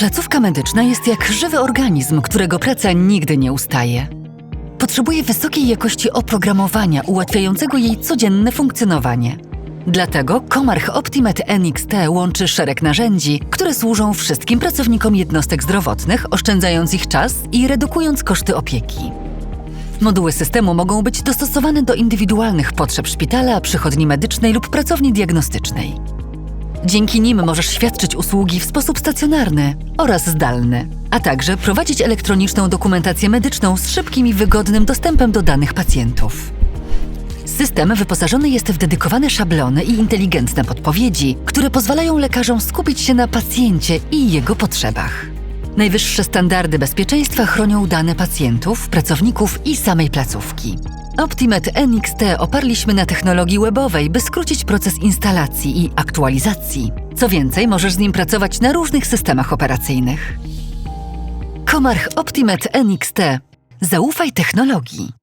Placówka medyczna jest jak żywy organizm, którego praca nigdy nie ustaje. Potrzebuje wysokiej jakości oprogramowania ułatwiającego jej codzienne funkcjonowanie. Dlatego Comarch Optimed NXT łączy szereg narzędzi, które służą wszystkim pracownikom jednostek zdrowotnych, oszczędzając ich czas i redukując koszty opieki. Moduły systemu mogą być dostosowane do indywidualnych potrzeb szpitala, przychodni medycznej lub pracowni diagnostycznej. Dzięki nim możesz świadczyć usługi w sposób stacjonarny oraz zdalny, a także prowadzić elektroniczną dokumentację medyczną z szybkim i wygodnym dostępem do danych pacjentów. System wyposażony jest w dedykowane szablony i inteligentne podpowiedzi, które pozwalają lekarzom skupić się na pacjencie i jego potrzebach. Najwyższe standardy bezpieczeństwa chronią dane pacjentów, pracowników i samej placówki. Optimed NXT oparliśmy na technologii webowej, by skrócić proces instalacji i aktualizacji. Co więcej, możesz z nim pracować na różnych systemach operacyjnych. Comarch Optimed NXT. Zaufaj technologii.